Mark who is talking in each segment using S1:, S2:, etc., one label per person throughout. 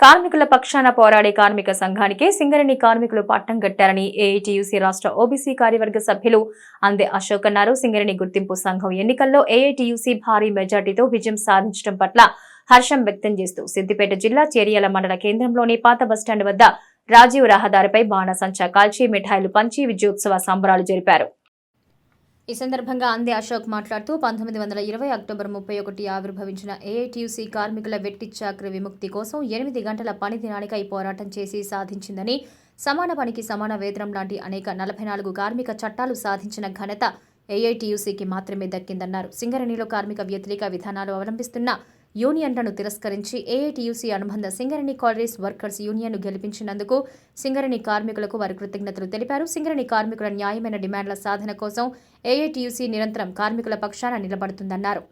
S1: కార్మికుల పక్షాన పోరాడే కార్మిక సంఘానికి సింగరేణి కార్మికులు పట్టం కట్టారని ఏఐటియుసి రాష్ట్ర ఓబీసీ కార్యవర్గ సభ్యులు అందే అశోక్ అన్నారు. సింగరేణి గుర్తింపు సంఘం ఎన్నికల్లో ఏఐటియుసి భారీ మెజార్టీతో విజయం సాధించడం పట్ల హర్షం వ్యక్తం చేస్తూ సిద్దిపేట జిల్లా చేరియాల మండల కేంద్రంలోని పాత బస్టాండ్ వద్ద రాజీవ్ రహదారిపై బాణసంచా కాల్చి మిఠాయిలు పంచి విజయోత్సవ సంబరాలు జరిపారు. ఈ సందర్భంగా అందే అశోక్ మాట్లాడుతూ పంతొమ్మిది వందల ఇరవై అక్టోబర్ ముప్పై ఒకటి ఆవిర్భవించిన ఏఐటీయూసీ కార్మికుల వెట్టి చాకరి విముక్తి కోసం ఎనిమిది గంటల పని దినానికై పోరాటం చేసి సాధించిందని సమాన పనికి సమాన వేతనం లాంటి అనేక నలభై నాలుగు కార్మిక చట్టాలు సాధించిన ఘనత ఏఐటీయూసీకి మాత్రమే దక్కిందన్నారు. సింగరేణిలో కార్మిక వ్యతిరేక విధానాలు అవలంబిస్తున్న యూనియన్లను తిరస్కరించి ఏఐటీయూసీ అనుబంధ సింగరేణి కాలరీస్ వర్కర్స్ యూనియన్ను గెలిపించినందుకు సింగరేణి కార్మికులకు వారి కృతజ్ఞతలు తెలిపారు. సింగరేణి కార్మికుల న్యాయమైన డిమాండ్ల సాధన కోసం ఏఐటీయూసీ నిరంతరం కార్మికుల పక్షాన నిలబడుతుందన్నారు.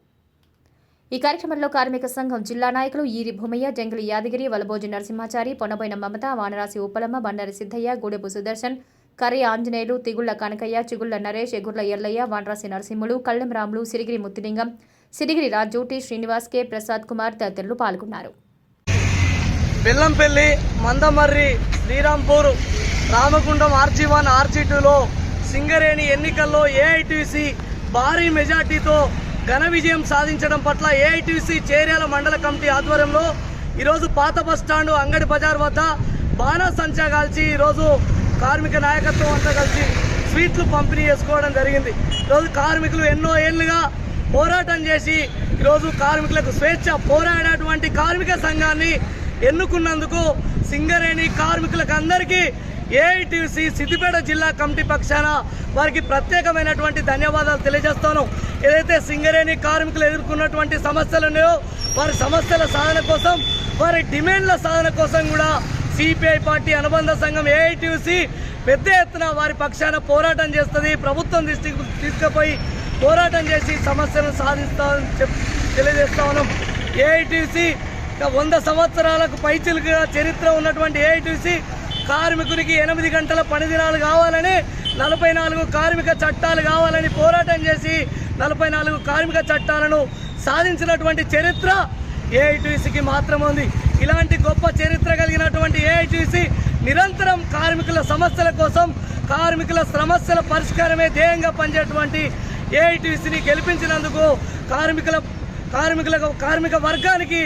S1: ఈ కార్యక్రమంలో కార్మిక సంఘం జిల్లా నాయకులు ఈరి భూమయ్య జంగిలి యాదగిరి వలబోజు నరసింహాచారి పొనబోయిన మమత వానరాసి ఉప్పలమ్మ బండారి సిద్ధయ్య గూడెపు సుదర్శన్ కర్రి ఆంజనేయులు తిగుళ్ళ కనకయ్య చిగుళ్ళ నరేష్ ఎగుర్ల ఎల్లయ్య వానరాసి నరసింహులు కళ్ళెం రాములు సిరిగిరి ముత్తిలింగం సిరిగిరి రాజు టి శ్రీనివాస్ కె. ప్రసాద్ కుమార్ తదితరులు పాల్గొన్నారు.
S2: Bellampalli Mandamarri Srirampur Ramagundam RG one RG టూలో సింగరేణి ఎన్నికల్లో ఏఐటీసీ భారీ మెజార్టీతో ఘన విజయం సాధించడం పట్ల ఏఐటీసీ చేర్యాల మండల కమిటీ ఆధ్వర్యంలో ఈరోజు పాత బస్ స్టాండ్ అంగడి బజార్ వద్ద బాణాసంచా కాల్చి ఈరోజు కార్మిక నాయకత్వం అంతా కలిసి స్వీట్లు పంపిణీ చేసుకోవడం జరిగింది. ఈరోజు కార్మికులు ఎన్నో ఏళ్ళుగా పోరాటం చేసి ఈరోజు కార్మికులకు స్వేచ్ఛ పోరాడేటువంటి కార్మిక సంఘాన్ని ఎన్నుకున్నందుకు సింగరేణి కార్మికులకు అందరికీ ఏఐటీసీ సిద్దిపేట జిల్లా కమిటీ పక్షాన వారికి ప్రత్యేకమైనటువంటి ధన్యవాదాలు తెలియజేస్తాను. ఏదైతే సింగరేణి కార్మికులు ఎదుర్కొన్నటువంటి సమస్యలు ఉన్నాయో వారి సమస్యల సాధన కోసం వారి డిమాండ్ల సాధన కోసం కూడా సిపిఐ పార్టీ అనుబంధ సంఘం ఏఐటీసీ పెద్ద ఎత్తున వారి పక్షాన పోరాటం చేస్తుంది. ప్రభుత్వం దృష్టికి తీసుకుపోయి పోరాటం చేసి సమస్యలను సాధిస్తామని చెప్ తెలియజేస్తా ఉన్నాం. ఏఐటీసీ వంద సంవత్సరాలకు పైచిలుగా చరిత్ర ఉన్నటువంటి ఏఐటీసీ కార్మికునికి ఎనిమిది గంటల పనిదినాలు కావాలని నలభై నాలుగు కార్మిక చట్టాలు కావాలని పోరాటం చేసి నలభై నాలుగు కార్మిక చట్టాలను సాధించినటువంటి చరిత్ర ఏఐటీసీకి మాత్రం ఉంది. ఇలాంటి గొప్ప చరిత్ర కలిగినటువంటి ఏఐటీసీ నిరంతరం కార్మికుల సమస్యల కోసం కార్మికుల సమస్యల పరిష్కారమే ధ్యేయంగా పనిచేటువంటి ఏఐటీసీని గెలిపించినందుకు కార్మికుల కార్మికుల కార్మిక వర్గానికి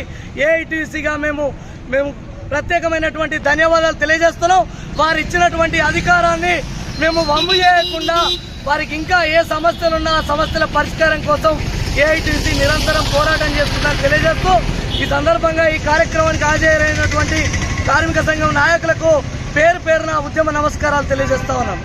S2: ఏఐటీసీగా మేము మేము ప్రత్యేకమైనటువంటి ధన్యవాదాలు తెలియజేస్తున్నాం. వారు ఇచ్చినటువంటి అధికారాన్ని మేము వమ్ము చేయకుండా వారికి ఇంకా ఏ సమస్యలున్నా ఆ సమస్యల పరిష్కారం కోసం ఏఐటీసీ నిరంతరం పోరాటం చేస్తుందని తెలియజేస్తూ ఈ సందర్భంగా ఈ కార్యక్రమానికి హాజరైనటువంటి కార్మిక సంఘం నాయకులకు పేరు పేరున ఉద్యమ నమస్కారాలు తెలియజేస్తా ఉన్నాము